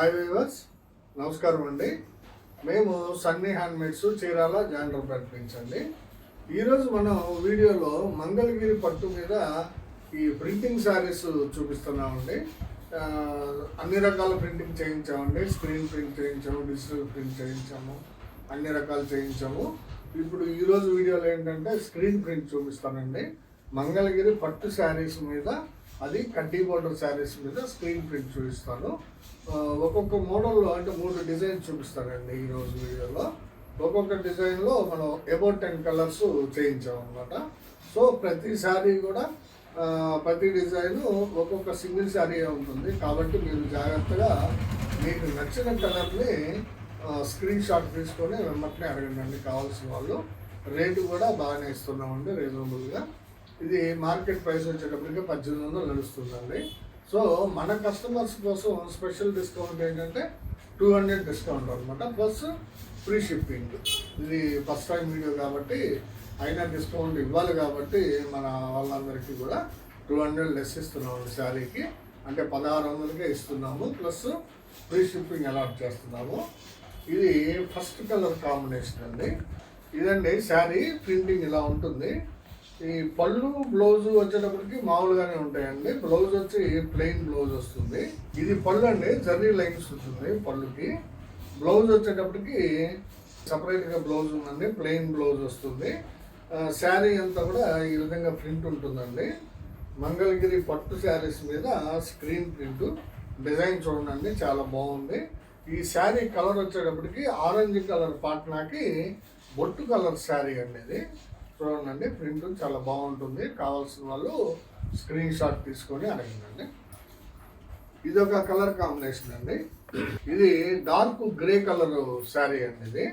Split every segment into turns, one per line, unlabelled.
Hi weavers నమస్కారం అండి. మేము సన్నీ హ్యాండ్మేడ్స్ చీరాల జాండర్ ప్రకటించండి ఈరోజు మనం వీడియోలో మంగళగిరి పట్టు మీద ఈ ప్రింటింగ్ శారీస్ చూపిస్తున్నామండి. అన్ని రకాల ప్రింటింగ్ చేయించామండి. స్క్రీన్ ప్రింట్ చేయించాము డిజిటల్ ప్రింట్ చేయించాము అన్ని రకాలు చేయించాము. ఇప్పుడు ఈరోజు వీడియోలో ఏంటంటే స్క్రీన్ ప్రింట్ చూపిస్తానండి. మంగళగిరి పట్టు శారీస్ మీద అది కడ్డీ బోర్డర్ శారీస్ మీద స్క్రీన్ ప్రింట్ చూపిస్తాను. ఒక్కొక్క మోడల్లో అంటే మూడు డిజైన్ చూపిస్తానండి ఈరోజు వీడియోలో. ఒక్కొక్క డిజైన్లో మనం అబౌట్ టెన్ కలర్స్ చేయించామన్నమాట. సో ప్రతి శారీ కూడా ప్రతి డిజైన్ ఒక్కొక్క సింగిల్ శారీ ఉంటుంది. కాబట్టి మీరు జాగ్రత్తగా మీకు నచ్చిన కలర్ని స్క్రీన్ షాట్ తీసుకొని వెంబటనే అడగండి. కావాల్సిన వాళ్ళు రేటు కూడా బాగానే ఇస్తున్నామండి రీజనబుల్గా ఇది మార్కెట్ ప్రైస్ వచ్చేటప్పటికి పద్దెనిమిది వందలు నడుస్తుందండి. సో మన కస్టమర్స్ కోసం స్పెషల్ డిస్కౌంట్ ఏంటంటే టూ హండ్రెడ్ డిస్కౌంట్ అనమాట ప్లస్ ఫ్రీ షిప్పింగ్. ఇది ఫస్ట్ టైం వీడియో కాబట్టి అయినా డిస్కౌంట్ ఇవ్వాలి కాబట్టి మన వాళ్ళందరికీ కూడా టూ హండ్రెడ్ లెస్ ఇస్తున్నాము శారీకి. అంటే పదహారు వందలకే ఇస్తున్నాము ప్లస్ ఫ్రీ షిప్పింగ్ అలాట్ చేస్తున్నాము. ఇది ఫస్ట్ కలర్ కాంబినేషన్ అండి. ఇదండి శారీ ప్రింటింగ్ ఇలా ఉంటుంది. ఈ పళ్ళు బ్లౌజ్ వచ్చేటప్పటికి మామూలుగానే ఉంటాయండి. బ్లౌజ్ వచ్చి ప్లెయిన్ బ్లౌజ్ వస్తుంది. ఇది పళ్ళు అండి జర్రీ లైన్స్ వస్తుంది పళ్ళుకి. బ్లౌజ్ వచ్చేటప్పటికి సపరేట్గా బ్లౌజ్ ఉందండి ప్లెయిన్ బ్లౌజ్ వస్తుంది. శారీ అంతా కూడా ఈ విధంగా ప్రింట్ ఉంటుందండి. మంగళగిరి పట్టు శారీస్ మీద స్క్రీన్ ప్రింట్ డిజైన్ చూడండి చాలా బాగుంది. ఈ శారీ కలర్ వచ్చేటప్పటికి ఆరెంజ్ కలర్ పాట్నాకి బొట్టు కలర్ శారీ అండి ఇది. చూడండి ప్రింట్ చాలా బాగుంటుంది. కావాల్సిన వాళ్ళు స్క్రీన్ షాట్ తీసుకొని అడగండి. ఇది ఒక కలర్ కాంబినేషన్ అండి. ఇది డార్క్ గ్రే కలర్ శారీ అండి ఇది.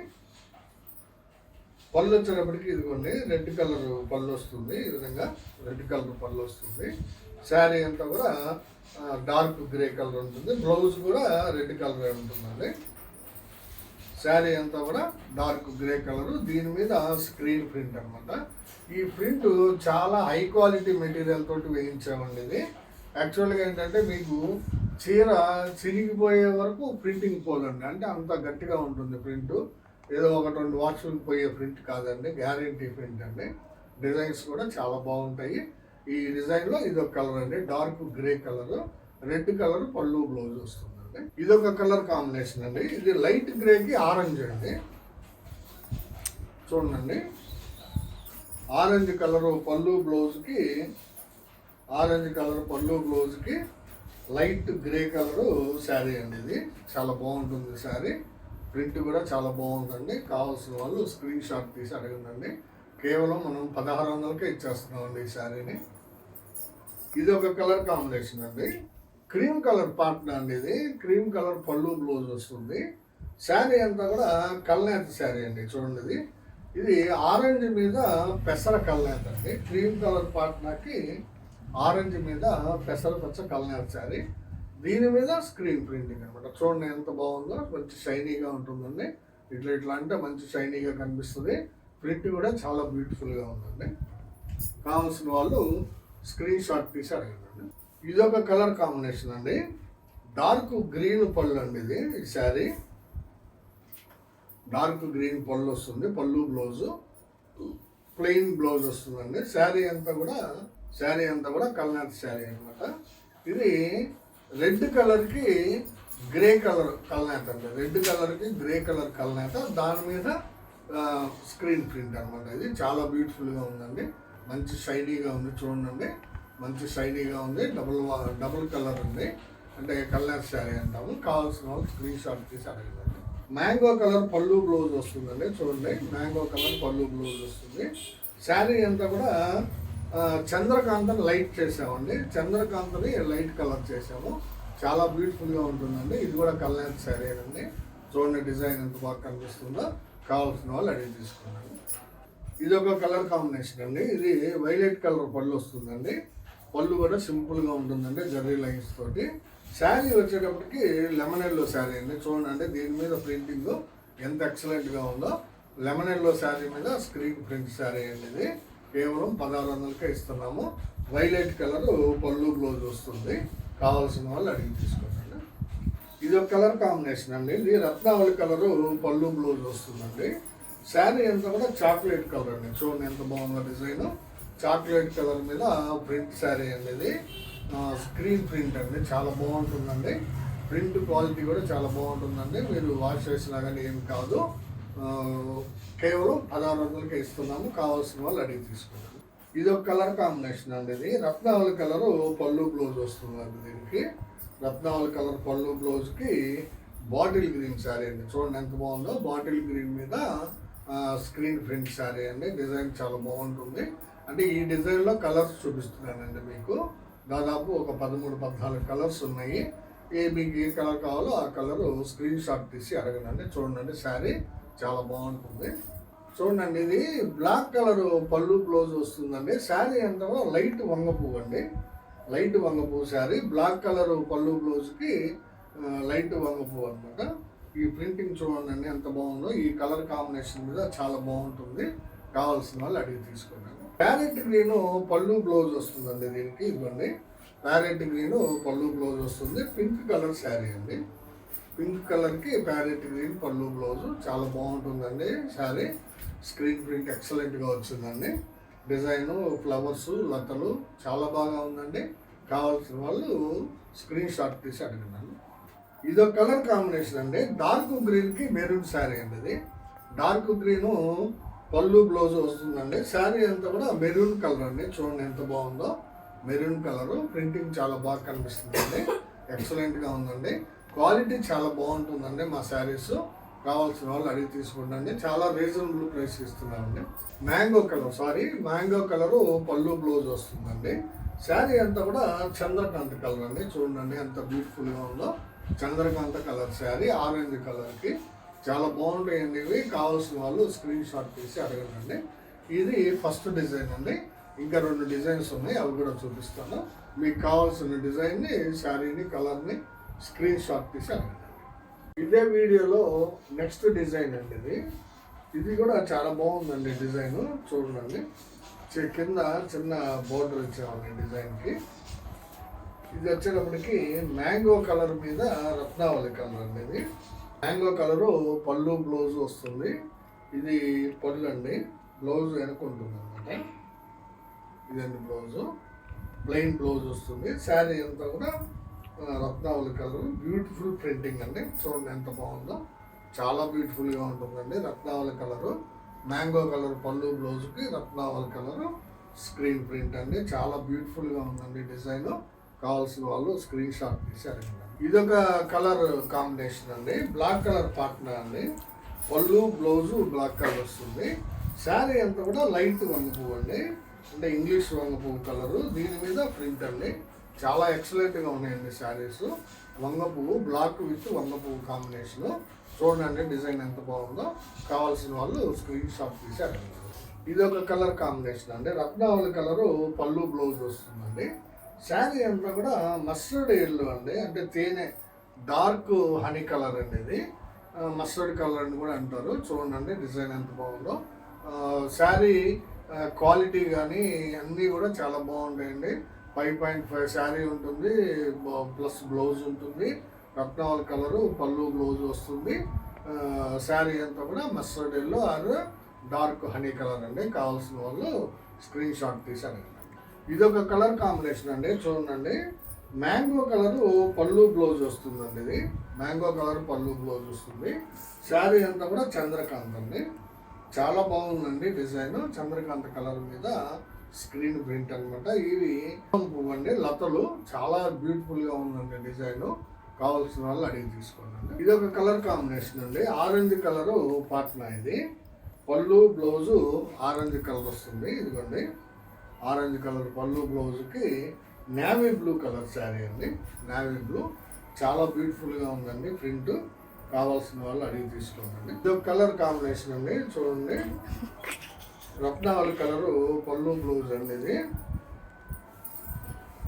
పళ్ళు వచ్చేటప్పటికి ఇదిగోండి రెడ్ కలర్ పళ్ళు వస్తుంది. ఈ విధంగా రెడ్ కలర్ పళ్ళు వస్తుంది. శారీ అంతా కూడా డార్క్ గ్రే కలర్ ఉంటుంది. బ్లౌజ్ కూడా రెడ్ కలర్ ఉంటుందండి. శారీ అంతా కూడా డార్క్ గ్రే కలరు. దీని మీద స్క్రీన్ ప్రింట్ అనమాట ఈ ప్రింట్ చాలా హై క్వాలిటీ మెటీరియల్ తోటి వేయించామండి ఇది. యాక్చువల్గా ఏంటంటే మీకు చీర చిరిగిపోయే వరకు ప్రింటింగ్ పోదండి. అంటే అంత గట్టిగా ఉంటుంది ప్రింట్. ఏదో ఒక రెండు వాష్లు పోయే ప్రింట్ కాదండి. గ్యారంటీ ప్రింట్ అండి. డిజైన్స్ కూడా చాలా బాగుంటాయి. ఈ డిజైన్లో ఇది ఒక కలర్ అండి dark grey colour. Red colour pallu blouse వస్తుంది. అండి ఇది ఒక కలర్ కాంబినేషన్ అండి. ఇది లైట్ గ్రేకి ఆరెంజ్ అండి. చూడండి. ఆరెంజ్ కలర్ పళ్ళు బ్లౌజ్కి ఆరెంజ్ కలర్ పళ్ళు బ్లౌజ్కి లైట్ గ్రే కలర్ శారీ అండి ఇది. చాలా బాగుంటుంది శారీ. ప్రింట్ కూడా చాలా బాగుందండి. కావాల్సిన వాళ్ళు స్క్రీన్ షాట్ తీసి అడగండి కేవలం మనం పదహారు వందలకే ఇచ్చేస్తున్నామండి ఈ శారీని. ఇది ఒక కలర్ కాంబినేషన్ అండి. క్రీమ్ కలర్ పాటన అండి ఇది క్రీమ్ కలర్ పళ్ళు బ్లౌజ్ వస్తుంది. శారీ అంతా కూడా కల్నేత శారీ అండి చూడండి ఇది. ఇది ఆరెంజ్ మీద పెసర కల్నేత అండి. క్రీమ్ కలర్ పాటనకి ఆరెంజ్ మీద పెసర పచ్చ కల్నేత శారీ. దీని మీద స్క్రీన్ ప్రింటింగ్ అనమాట చూడండి ఎంత బాగుందో మంచి షైనీగా ఉంటుందండి. ఇట్లా ఇట్లా అంటే మంచి షైనీగా కనిపిస్తుంది. ప్రింట్ కూడా చాలా బ్యూటిఫుల్గా ఉందండి. కావాల్సిన వాళ్ళు స్క్రీన్ షాట్ తీసి అడగండి. ఇది ఒక కలర్ కాంబినేషన్ అండి. డార్క్ గ్రీన్ పళ్ళు అండి ఇది ఈ శారీ. డార్క్ గ్రీన్ పళ్ళు వస్తుంది పళ్ళు బ్లౌజు. ప్లెయిన్ బ్లౌజ్ వస్తుందండి. శారీ అంతా కూడా శారీ అంతా కూడా కల్నాథ్ శారీ అనమాట ఇది రెడ్ కలర్కి గ్రే కలర్ కల్నేత అండి. రెడ్ కలర్కి గ్రే కలర్ కల్నేత దాని మీద స్క్రీన్ ప్రింట్ అనమాట ఇది. చాలా బ్యూటిఫుల్గా ఉందండి. మంచి షైనీగా ఉంది చూడండి. మంచి షైనీగా ఉంది. డబుల్ డబుల్ కలర్ ఉంది. అంటే కలర్ శారీ అంటాము. కావాల్సిన వాళ్ళు స్క్రీన్ షాట్ తీసి అడగండి. మ్యాంగో కలర్ పళ్ళు బ్లౌజ్ వస్తుందండి. చూడండి. మ్యాంగో కలర్ పళ్ళు బ్లౌజ్ వస్తుంది. శారీ అంతా కూడా చంద్రకాంతని లైట్ చేసామండి. చంద్రకాంతని లైట్ కలర్ చేసాము. చాలా బ్యూటిఫుల్గా ఉంటుందండి. ఇది కూడా కల్యాణ్ శారీ అండి. చూడండి డిజైన్ ఎంత బాగా కనిపిస్తుందో. కావాల్సిన వాళ్ళు అడిగి తీసుకున్నాను ఇది ఒక కలర్ కాంబినేషన్ అండి. ఇది వైలెట్ కలర్ పళ్ళు వస్తుందండి. పళ్ళు కూడా సింపుల్గా ఉంటుందండి జర్రీ లైన్స్ తోటి. శారీ వచ్చేటప్పటికి లెమన్ ఎల్లో శారీ అండి. చూడండి అంటే దీని మీద ప్రింటింగ్ ఎంత ఎక్సలెంట్గా ఉందో. లెమన్ ఎల్లో శారీ మీద స్క్రీన్ ప్రింట్ శారీ అండి ఇది. కేవలం పదహారు వందలకే ఇస్తున్నాము. వైలెట్ కలర్ పళ్ళు బ్లౌజ్ వస్తుంది. కావాల్సిన వాళ్ళు అడిగి తీసుకోండి. ఇది ఒక కలర్ కాంబినేషన్ అండి. ఇది రత్నావళి కలరు పళ్ళు బ్లౌజ్ వస్తుందండి. శారీ అంతా కూడా చాక్లెట్ కలర్ అండి. చూడండి ఎంత బాగుందో డిజైన్. చాక్లెట్ కలర్ మీద ప్రింట్ శారీ అండి ఇది స్క్రీన్ ప్రింట్ అండి. చాలా బాగుంటుందండి. ప్రింట్ క్వాలిటీ కూడా చాలా బాగుంటుందండి. మీరు వాష్ చేసినా కానీ ఏం కాదు. కేవలం పదహారు వందలకే ఇస్తున్నాము. కావాల్సిన వాళ్ళు అడిగి తీసుకుంటాం ఇది ఒక కలర్ కాంబినేషన్ అండి ఇది. రత్నావళి కలర్ పళ్ళు బ్లౌజ్ వస్తుందండి దీనికి. రత్నావళి కలర్ పళ్ళు బ్లౌజ్కి బాటిల్ గ్రీన్ శారీ అండి. చూడండి ఎంత బాగుందో. బాటిల్ గ్రీన్ మీద స్క్రీన్ ప్రింట్ శారీ అండి. డిజైన్ చాలా బాగుంటుంది. అంటే ఈ డిజైన్లో కలర్స్ చూపిస్తున్నానండి మీకు. దాదాపు ఒక పదమూడు పద్నాలుగు కలర్స్ ఉన్నాయి. ఏ మీకు ఏ కలర్ కావాలో ఆ కలర్ స్క్రీన్ షాట్ తీసి అడగనండి. చూడండి శారీ చాలా బాగుంటుంది. చూడండి ఇది బ్లాక్ కలర్ పళ్ళు బ్లౌజ్ వస్తుందండి. శారీ అంతా లైట్ వంగపూ అండి. లైట్ వంగపూ శారీ. బ్లాక్ కలర్ పళ్ళు బ్లౌజ్కి లైట్ వంగపూ అనమాట ఈ ప్రింటింగ్ చూడండి ఎంత బాగుందో. ఈ కలర్ కాంబినేషన్ మీద చాలా బాగుంటుంది. కావాల్సిన వాళ్ళు అడిగి తీసుకోండి. ప్యారెట్ గ్రీన్ పళ్ళు బ్లౌజ్ వస్తుందండి దీనికి ఇవ్వండి ప్యారెట్ గ్రీన్ పళ్ళు బ్లౌజ్ వస్తుంది. పింక్ కలర్ శారీ అండి. పింక్ కలర్కి ప్యారెట్ గ్రీన్ పళ్ళు బ్లౌజ్. చాలా బాగుంటుందండి శారీ. స్క్రీన్ ప్రింట్ ఎక్సలెంట్గా వచ్చిందండి. డిజైను ఫ్లవర్స్ లతలు చాలా బాగా ఉందండి. కావాల్సిన వాళ్ళు స్క్రీన్ షాట్ తీసి అడిగినాను ఇదో కలర్ కాంబినేషన్ అండి. డార్క్ గ్రీన్కి మెరూన్ శారీ అండి ఇది. డార్క్ గ్రీను పళ్ళు బ్లౌజ్ వస్తుందండి. శారీ అంతా కూడా మెరూన్ కలర్ అండి. చూడండి ఎంత బాగుందో. Maroon colour. ప్రింటింగ్ చాలా బాగా కనిపిస్తుందండి. ఎక్సలెంట్గా ఉందండి. క్వాలిటీ చాలా బాగుంటుందండి మా శారీస్. కావాల్సిన వాళ్ళు అడిగి తీసుకుంటండి చాలా రీజనబుల్ ప్రైస్ ఇస్తున్నామండి mango colour sari mango colour pallu blouse వస్తుందండి. శారీ అంతా కూడా చంద్రకాంత కలర్ అండి. చూడండి ఎంత బ్యూటిఫుల్గా ఉందో. చంద్రకాంత కలర్ శారీ ఆరెంజ్ కలర్కి చాలా బాగుంటాయండి ఇవి. కావాల్సిన వాళ్ళు స్క్రీన్ షాట్ తీసి అడగండి. ఇది ఫస్ట్ డిజైన్ అండి. ఇంకా రెండు డిజైన్స్ ఉన్నాయి. అవి కూడా చూపిస్తాను. మీకు కావాల్సిన డిజైన్ని శారీని కలర్ని స్క్రీన్ షాట్ తీసి అడగండి. ఇదే వీడియోలో నెక్స్ట్ డిజైన్ అండి ఇది. ఇది కూడా చాలా బాగుందండి డిజైన్ చూడండి. కింద చిన్న బోర్డర్ ఇచ్చామండి డిజైన్కి ఇది వచ్చేటప్పటికి మ్యాంగో కలర్ మీద రత్నావళి కలర్ అండి ఇది. మ్యాంగో కలరు పళ్ళు బ్లౌజ్ వస్తుంది. ఇది పళ్ళు అండి బ్లౌజ్ వెనుకుంటుంది అనమాట ఇదండి బ్లౌజు. ప్లెయిన్ బ్లౌజ్ వస్తుంది. శారీ అంతా కూడా రత్నావళి కలర్. బ్యూటిఫుల్ ప్రింటింగ్ అండి. చూడండి ఎంత బాగుందో. చాలా బ్యూటిఫుల్గా ఉంటుందండి రత్నావళి కలరు. మ్యాంగో కలర్ పళ్ళు బ్లౌజ్కి రత్నావళి కలరు. స్క్రీన్ ప్రింట్ అండి. చాలా బ్యూటిఫుల్గా ఉందండి డిజైన్. కావాల్సిన వాళ్ళు స్క్రీన్ షాట్ తీసి ఇదొక కలర్ కాంబినేషన్ అండి. బ్లాక్ కలర్ పార్ట్నర్ అండి. పళ్ళు బ్లౌజు బ్లాక్ కలర్ వస్తుంది. శారీ అంతా కూడా లైట్ వంగ పువ్వు అండి. అంటే ఇంగ్లీష్ వంగ పువ్వు కలరు. దీని మీద ప్రింట్ అండి. చాలా ఎక్సలెంట్గా ఉన్నాయండి శారీస్. వంగ పువ్వు బ్లాక్ విత్ వంగ పువ్వు కాంబినేషన్. చూడండి డిజైన్ ఎంత బాగుందో. కావాల్సిన వాళ్ళు స్క్రీన్ షాట్ తీసి అడగండి. ఇది ఒక కలర్ కాంబినేషన్ అండి. రత్నావళి కలరు పళ్ళు బ్లౌజ్ వస్తుందండి. శారీ అంతా కూడా మస్టర్డ్ ఎల్లో అండి. అంటే తేనె డార్క్ హనీ కలర్ అండి ఇది. మస్టర్డ్ కలర్ అని కూడా అంటారు. చూడండి డిజైన్ ఎంత బాగుందో. శారీ క్వాలిటీ కానీ అన్నీ కూడా చాలా బాగుంటాయండి. ఫైవ్ పాయింట్ ఫైవ్ శారీ ఉంటుంది. ప్లస్ బ్లౌజ్ ఉంటుంది. రత్నావళి కలరు పళ్ళు బ్లౌజ్ వస్తుంది. శారీ అంతా కూడా mustard yellow or dark honey colour అండి. కావాల్సిన వాళ్ళు స్క్రీన్ షాట్ తీసాను ఇది ఒక కలర్ కాంబినేషన్ అండి చూడండి. మ్యాంగో కలర్ పళ్ళు బ్లౌజ్ వస్తుందండి ఇది. మ్యాంగో కలర్ పళ్ళు బ్లౌజ్ వస్తుంది. శారీ అంతా కూడా చంద్రకాంత్ అండి. చాలా బాగుందండి డిజైన్. చంద్రకాంత్ కలర్ మీద స్క్రీన్ ప్రింట్ అన్నమాట. ఇవి పువ్వు అండి లతలు. చాలా బ్యూటిఫుల్గా ఉందండి డిజైన్. కావాల్సిన వాళ్ళు అడిగి తీసుకోండి. ఇది ఒక కలర్ కాంబినేషన్ అండి. ఆరెంజ్ కలర్ పాట్నా ఇది. పళ్ళు బ్లౌజు ఆరెంజ్ కలర్ వస్తుంది. ఇదిగోండి. ఆరెంజ్ కలర్ పళ్ళు బ్లౌజ్కి నేవీ బ్లూ కలర్ శారీ అండి. Navy blue. చాలా బ్యూటిఫుల్గా ఉందండి ప్రింట్. కావాల్సిన వాళ్ళు అడిగి తీసుకోండి. ఇది ఒక కలర్ కాంబినేషన్ అండి. చూడండి. రత్నావళి కలరు పళ్ళు బ్లౌజ్ అండి ఇది.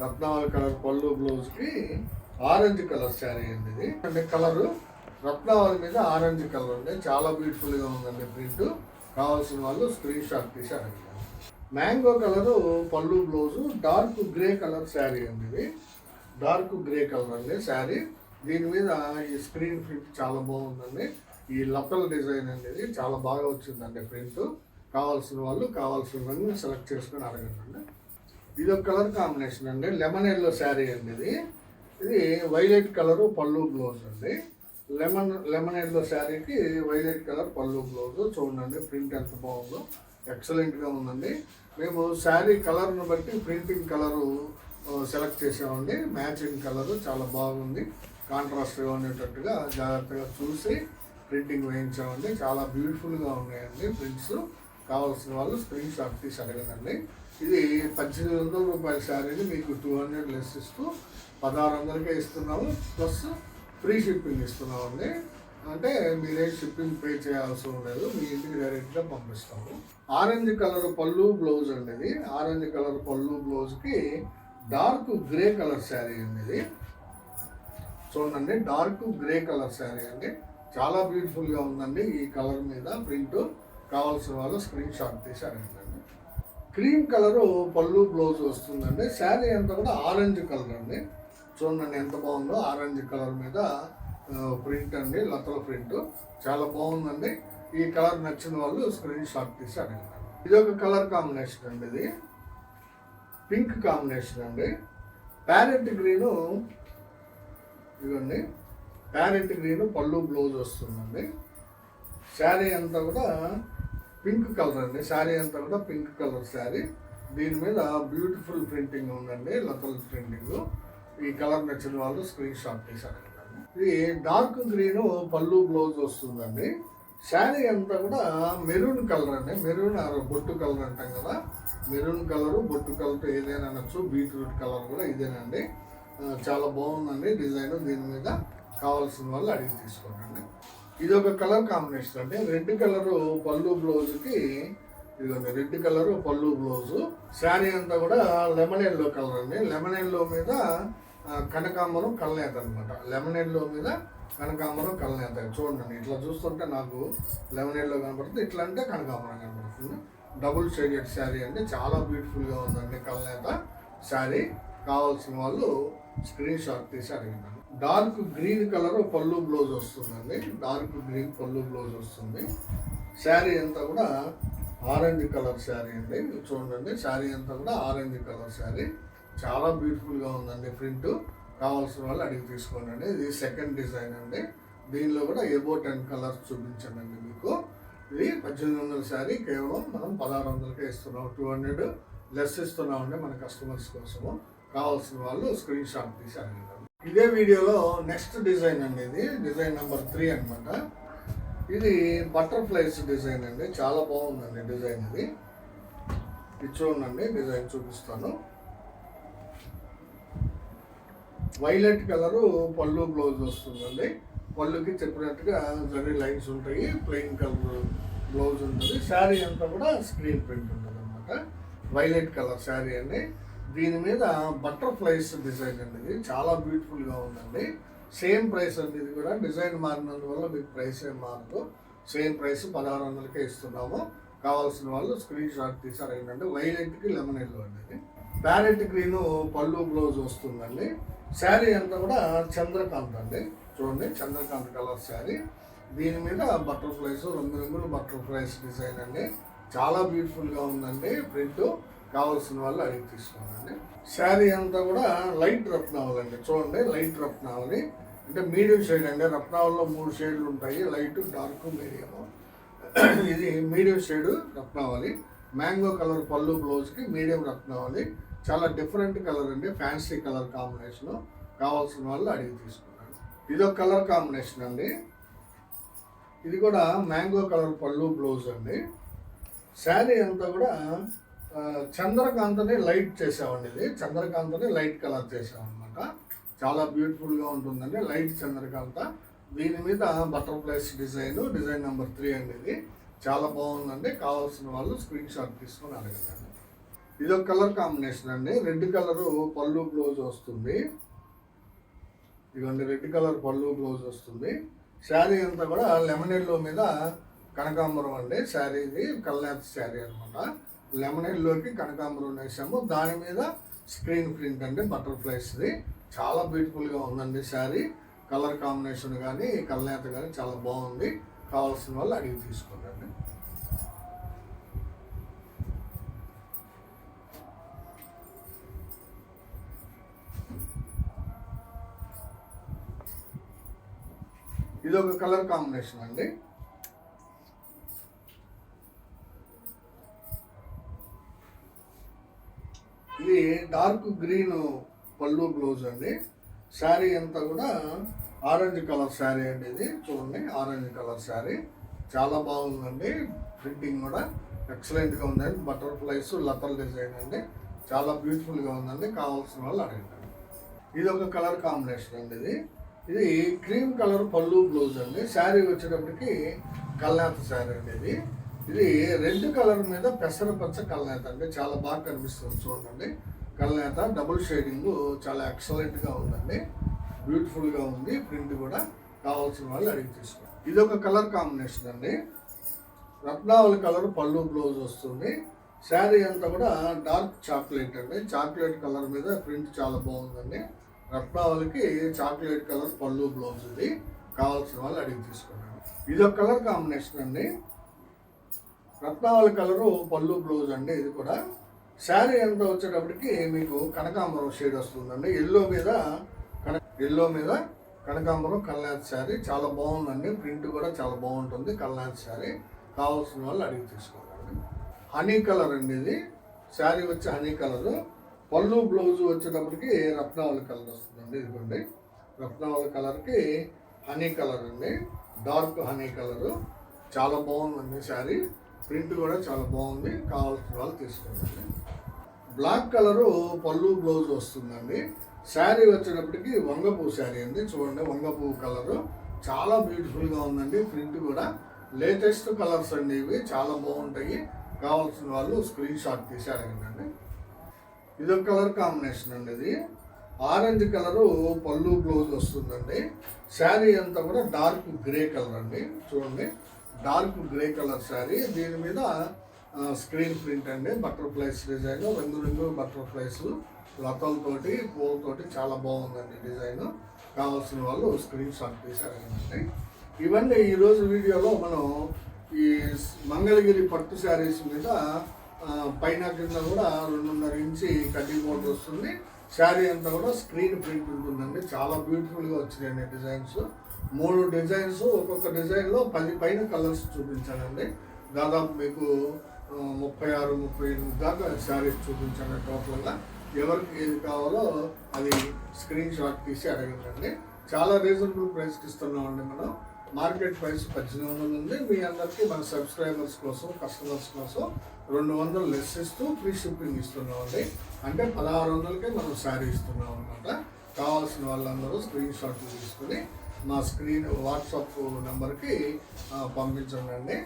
రత్నావళి కలర్ పళ్ళు బ్లౌజ్కి ఆరెంజ్ కలర్ శారీ అండి ఇది. అంటే కలరు రత్నావళి మీద ఆరెంజ్ కలర్ అండి. చాలా బ్యూటిఫుల్గా ఉందండి ప్రింట్. కావాల్సిన వాళ్ళు స్క్రీన్ షాట్ తీసి అడగండి. Mango colour pallu blouse dark grey colour sari అండి ఇది. డార్క్ గ్రే కలర్ అండి శారీ. దీని మీద ఈ స్క్రీన్ ప్రింట్ చాలా బాగుందండి. ఈ లతల డిజైన్ అనేది చాలా బాగా వచ్చిందండి ప్రింట్. కావాల్సిన వాళ్ళు కావాల్సిన రంగు సెలెక్ట్ చేసుకొని అడగండి. ఇది ఒక కలర్ కాంబినేషన్ అండి. లెమన్ ఎల్లో శారీ అండి ఇది. ఇది వైలెట్ కలరు పళ్ళు బ్లౌజ్ అండి. లెమన్ లెమన్ ఎల్లో శారీకి వైలెట్ కలర్ పళ్ళు బ్లౌజ్. చూడండి ప్రింట్ ఎంత బాగుందో. ఎక్సలెంట్గా ఉందండి. మేము శారీ కలర్ను బట్టి ప్రింటింగ్ కలరు సెలెక్ట్ చేసామండి మ్యాచింగ్ కలరు చాలా బాగుంది. కాంట్రాస్ట్గా ఉండేటట్టుగా జాగ్రత్తగా చూసి ప్రింటింగ్ వేయించామండి. చాలా బ్యూటిఫుల్గా ఉన్నాయండి ప్రింట్స్. కావాల్సిన వాళ్ళు స్క్రీన్ షాట్ తీసి అడగదండి ఇది పద్దెనిమిది వందల రూపాయల శారీని మీకు టూ హండ్రెడ్ లెస్ ఇస్తూ పదహారు వందలకే ఇస్తున్నాము. ప్లస్ ఫ్రీ షిప్పింగ్ ఇస్తున్నామండి. అంటే మీరే షిప్పింగ్ పే చేయాల్సిన లేదు మీ ఇంటికి డైరెక్ట్గా పంపిస్తాము. ఆరెంజ్ కలర్ పళ్ళు బ్లౌజ్ అండి ఇది. ఆరెంజ్ కలర్ పళ్ళు బ్లౌజ్కి డార్క్ గ్రే కలర్ శారీ అండి ఇది. చూడండి డార్క్ గ్రే కలర్ శారీ అండి. చాలా బ్యూటిఫుల్గా ఉందండి ఈ కలర్ మీద ప్రింట్. కావాల్సిన వాళ్ళు స్క్రీన్ షాట్ తీసి అడగండి. క్రీమ్ కలరు పళ్ళు బ్లౌజ్ వస్తుందండి. శారీ అంతా కూడా ఆరెంజ్ కలర్ అండి. చూడండి ఎంత బాగుందో ఆరెంజ్ కలర్ మీద ప్రింట్ అండి లతల ప్రింట్. చాలా బాగుందండి. ఈ కలర్ నచ్చిన వాళ్ళు స్క్రీన్ షాట్ తీసి అడగండి. ఇది ఒక కలర్ కాంబినేషన్ అండి ఇది. పింక్ కాంబినేషన్ అండి. ప్యారెంట్ గ్రీను ఇదిగోండి. ప్యారెంట్ గ్రీన్ పళ్ళు బ్లౌజ్ వస్తుందండి. శారీ అంతా కూడా పింక్ కలర్ అండి. శారీ అంతా కూడా పింక్ కలర్ శారీ. దీని మీద బ్యూటిఫుల్ ప్రింటింగ్ ఉందండి లతల్ ప్రింటింగ్. ఈ కలర్ నచ్చిన వాళ్ళు స్క్రీన్ షాట్ తీసారు ఇది డార్క్ గ్రీన్ పళ్ళు బ్లౌజ్ వస్తుందండి. శారీ అంతా కూడా మెరూన్ కలర్ అండి. మెరూన్ బొట్టు కలర్ అంటాం కదా. మెరూన్ కలర్ బొట్టు కలర్ ఏదైనా అనొచ్చు. బీట్రూట్ కలర్ కూడా ఇదేనండి. చాలా బాగుందండి డిజైన్. దీని మీద కావాల్సిన వాళ్ళు అడిగి తీసుకోండి ఇది ఒక కలర్ కాంబినేషన్ అండి. రెడ్ కలర్ పళ్ళు బ్లౌజ్కి ఇదిగోండి red colour pallu blouse. Sari అంతా కూడా లెమన్ ఎల్లో కలర్ అండి. లెమన్ ఎల్లో మీద కనకాంబరం కల్నేత అనమాట లెమనేడ్లో మీద కనకాంబరం కళ్ళనేత చూడండి ఇట్లా చూస్తుంటే నాకు లెమనేడ్లో కనపడుతుంది ఇట్లా అంటే కనకాంబరం కనపడుతుంది. డబుల్ షేడెడ్ శారీ అంటే చాలా బ్యూటిఫుల్గా ఉందండి కల్నేత శారీ కావాల్సిన వాళ్ళు స్క్రీన్ షాట్ తీసి అడిగినాను dark green colour pallu blouse వస్తుందండి. డార్క్ గ్రీన్ పళ్ళు బ్లౌజ్ వస్తుంది. శారీ అంతా కూడా ఆరెంజ్ కలర్ శారీ అండి. చూడండి శారీ అంతా కూడా ఆరెంజ్ కలర్ శారీ చాలా బ్యూటిఫుల్గా ఉందండి ప్రింట్. కావాల్సిన వాళ్ళు అడిగి తీసుకోండి ఇది సెకండ్ డిజైన్ అండి. దీనిలో కూడా ఏబో టెన్ కలర్స్ చూపించానండి మీకు. ఇది పద్దెనిమిది వందల శారీ కేవలం మనం పదహారు వందలకే ఇస్తున్నాం. టూ హండ్రెడ్ లెస్ ఇస్తున్నామండి మన కస్టమర్స్ కోసము. కావాల్సిన వాళ్ళు స్క్రీన్ షాట్ తీసి అడిగినారు ఇదే వీడియోలో నెక్స్ట్ డిజైన్ అండి ఇది. డిజైన్ నెంబర్ త్రీ అనమాట ఇది బటర్ఫ్లైస్ డిజైన్ అండి. చాలా బాగుందండి డిజైన్ ఇది. ఇది చూడండి డిజైన్ చూపిస్తాను. వైలెట్ కలరు పళ్ళు బ్లౌజ్ వస్తుందండి. పళ్ళుకి చెప్పినట్టుగా జరీ లైన్స్ ఉంటాయి ప్లెయిన్ కలర్ బ్లౌజ్ ఉంటుంది. శారీ అంతా కూడా స్క్రీన్ ప్రింట్ ఉంటుంది అనమాట వైలెట్ కలర్ శారీ అండి. దీని మీద బటర్ఫ్లైస్ డిజైన్ అండి ఇది. చాలా బ్యూటిఫుల్గా ఉందండి. సేమ్ ప్రైస్ అండి ఇది కూడా. డిజైన్ మారినందువల్ల మీకు ప్రైస్ ఏం మారదు. సేమ్ ప్రైస్ పదహారు వందలకే ఇస్తున్నాము. కావాల్సిన వాళ్ళు స్క్రీన్ షాట్ తీసారు ఏంటంటే వైలెట్కి లెమన్ ఎల్లో అండి ప్యారెట్ గ్రీన్ పళ్ళు బ్లౌజ్ వస్తుందండి. శారీ అంతా కూడా చంద్రకాంత్ అండి. చూడండి చంద్రకాంత్ కలర్ శారీ. దీని మీద బటర్ఫ్లైస్ రంగు రంగులు బటర్ఫ్లైస్ డిజైన్ అండి. చాలా బ్యూటిఫుల్గా ఉందండి ప్రింట్. కావాల్సిన వాళ్ళు అడిగి తీసుకోండి. శారీ అంతా కూడా లైట్ రత్నావల్ అండి. చూడండి లైట్ రత్నావలి అంటే మీడియం షేడ్ అండి. రత్నావల్లో మూడు షేడ్లు ఉంటాయి. Light dark medium. ఇది మీడియం షేడ్ రత్నావళి. మ్యాంగో కలర్ పళ్ళు బ్లౌజ్కి మీడియం రత్నావళి. చాలా డిఫరెంట్ కలర్ అండి. ఫ్యాన్సీ కలర్ కాంబినేషన్ కావాల్సిన వాళ్ళు అడిగి తీసుకున్నాను ఇది ఒక కలర్ కాంబినేషన్ అండి. ఇది కూడా మ్యాంగో కలర్ పళ్ళు బ్లౌజ్ అండి. శారీ అంతా కూడా చంద్రకాంతని లైట్ చేసామండి ఇది. చంద్రకాంతని లైట్ కలర్ చేసామన్నమాట చాలా బ్యూటిఫుల్గా ఉంటుందండి. లైట్ చంద్రకాంత. దీని మీద butterflies design design number three అండి ఇది. చాలా బాగుందండి. కావాల్సిన వాళ్ళు స్క్రీన్ షాట్ తీసుకొని అడగండి. ఇది ఒక కలర్ కాంబినేషన్ అండి. రెడ్ కలరు పళ్ళు బ్లౌజ్ వస్తుంది. ఇదండి రెడ్ కలర్ పళ్ళు బ్లౌజ్ వస్తుంది. శారీ అంతా కూడా లెమనెల్లో మీద కనకాంబరం అండి. శారీది కల్లాత్ శారీ అనమాట లెమనెల్లోకి కనకాంబరం వేసాము. దాని మీద స్క్రీన్ ప్రింట్ అండి బటర్ఫ్లైస్ది చాలా బ్యూటిఫుల్గా ఉందండి శారీ. కలర్ కాంబినేషన్ కానీ కల్నేత కానీ చాలా బాగుంది. కావాల్సిన వాళ్ళు అడిగి తీసుకోండి ఇది ఒక కలర్ కాంబినేషన్ అండి. ఇది డార్క్ గ్రీన్ పళ్ళు బ్లౌజ్ అండి. శారీ అంతా కూడా ఆరెంజ్ కలర్ శారీ అండి ఇది. చూడండి ఆరెంజ్ కలర్ శారీ. చాలా బాగుందండి. ప్రింటింగ్ కూడా ఎక్సలెంట్గా ఉందండి. బటర్ఫ్లైస్ లతల్ డిజైన్ అండి. చాలా బ్యూటిఫుల్గా ఉందండి. కావాల్సిన వాళ్ళు అడగండి. ఇది ఒక కలర్ కాంబినేషన్ అండి ఇది. ఇది క్రీమ్ కలర్ పళ్ళు బ్లౌజ్ అండి. శారీ వచ్చేటప్పటికి కల్నేత శారీ అండి ఇది. ఇది రెడ్ కలర్ మీద పెసరపచ్చ కల్నేత అండి. చాలా బాగా కనిపిస్తుంది చూడండి. కల్నేత డబుల్ షేడింగ్ చాలా ఎక్సలెంట్గా ఉందండి. బ్యూటిఫుల్గా ఉంది. ప్రింట్ కూడా కావాల్సిన వాళ్ళు అడిగి తీసుకోండి. ఇది ఒక కలర్ కాంబినేషన్ అండి. రత్నావళి కలర్ పళ్ళు బ్లౌజ్ వస్తుంది. శారీ అంతా కూడా డార్క్ చాక్లెట్ అండి. చాక్లెట్ కలర్ మీద ప్రింట్ చాలా బాగుందండి. రత్నావళికి చాక్లెట్ కలర్ పళ్ళు బ్లౌజ్ ఇది కావాల్సిన వాళ్ళు అడిగి తీసుకున్నాను ఇది ఒక కలర్ కాంబినేషన్ అండి. రత్నావళి కలరు పళ్ళు బ్లౌజ్ అండి. ఇది కూడా శారీ ఎంత వచ్చేటప్పటికి మీకు కనకాంబరం షేడ్ వస్తుందండి. ఎల్లో మీద కన ఎల్లో మీద కనకాంబరం కల్నాథ్ శారీ చాలా బాగుందండి. ప్రింట్ కూడా చాలా బాగుంటుంది కల్నాథ్ శారీ. కావాల్సిన వాళ్ళు అడిగి తీసుకోవాలండి హనీ కలర్ అండి ఇది. శారీ వచ్చి హనీ కలరు. పళ్ళు బ్లౌజ్ వచ్చేటప్పటికి రత్నావళి కలర్ వస్తుందండి ఇదిగోండి. రత్నావళి కలర్కి హనీ కలర్ అండి డార్క్ హనీ కలరు. చాలా బాగుందండి శారీ. ప్రింట్ కూడా చాలా బాగుంది. కావాల్సిన వాళ్ళు తీసుకోండి. బ్లాక్ కలరు పళ్ళు బ్లౌజ్ వస్తుందండి. శారీ వచ్చేటప్పటికి వంగపూ శారీ అండి. చూడండి వంగపూ కలరు. చాలా బ్యూటిఫుల్గా ఉందండి ప్రింట్ కూడా. లేటెస్ట్ కలర్స్ అండి ఇవి. చాలా బాగుంటాయి. కావాల్సిన వాళ్ళు స్క్రీన్ షాట్ తీసి అడగండి. ఇది ఒక కలర్ కాంబినేషన్ అండి ఇది. ఆరెంజ్ కలరు పళ్ళు బ్లౌజ్ వస్తుందండి. శారీ అంతా కూడా డార్క్ గ్రే కలర్ అండి. చూడండి. Dark grey colour sari. దీని మీద స్క్రీన్ ప్రింట్ అండి. Butterflies design. రంగు రంగు బటర్ఫ్లైస్ లతలతోటి పూలతోటి చాలా బాగుందండి డిజైన్. కావాల్సిన వాళ్ళు స్క్రీన్ షాట్ తీసారండి ఇవన్నీ ఈరోజు వీడియోలో మనం ఈ మంగళగిరి పట్టు శారీస్ మీద పైన కింద కూడా రెండున్నర ఇంచి కటింగ్ బోర్డు వస్తుంది. శారీ అంతా కూడా స్క్రీన్ ప్రింట్ ఉంటుందండి. చాలా బ్యూటిఫుల్గా వచ్చినాయండి డిజైన్స్. మూడు డిజైన్స్ ఒక్కొక్క డిజైన్లో పది పైన కలర్స్ చూపించానండి దాదాపు మీకు ముప్పై ఆరు ముప్పై ఎనిమిది దాకా శారీస్ చూపించాను టోటల్గా. ఎవరికి ఏది కావాలో అది స్క్రీన్ షాట్ తీసి అడగండి. చాలా రీజనబుల్ ప్రైస్కి ఇస్తున్నామండి మనం. మార్కెట్ ప్రైస్ పద్దెనిమిది వందలు ఉంది. మీ అందరికీ మన సబ్స్క్రైబర్స్ కోసం కస్టమర్స్ కోసం రెండు వందలు లెస్ ఇస్తూ ఫ్రీ షిప్పింగ్ ఇస్తున్నామండి. అంటే పదహారు వందలకే మనం శారీ ఇస్తున్నాం అనమాట కావాల్సిన వాళ్ళందరూ స్క్రీన్ షాట్ తీసుకుని మా స్క్రీన్ వాట్సాప్ నెంబర్కి పంపించండి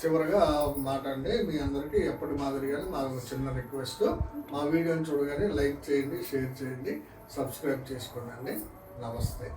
చివరిగా ఒక మాట మీ అందరికీ ఎప్పటి మాదిరిగానే మాకు చిన్న రిక్వెస్ట్ మా వీడియోని చూడగానే లైక్ చేయండి షేర్ చేయండి సబ్స్క్రైబ్ చేసుకోండి నమస్తే.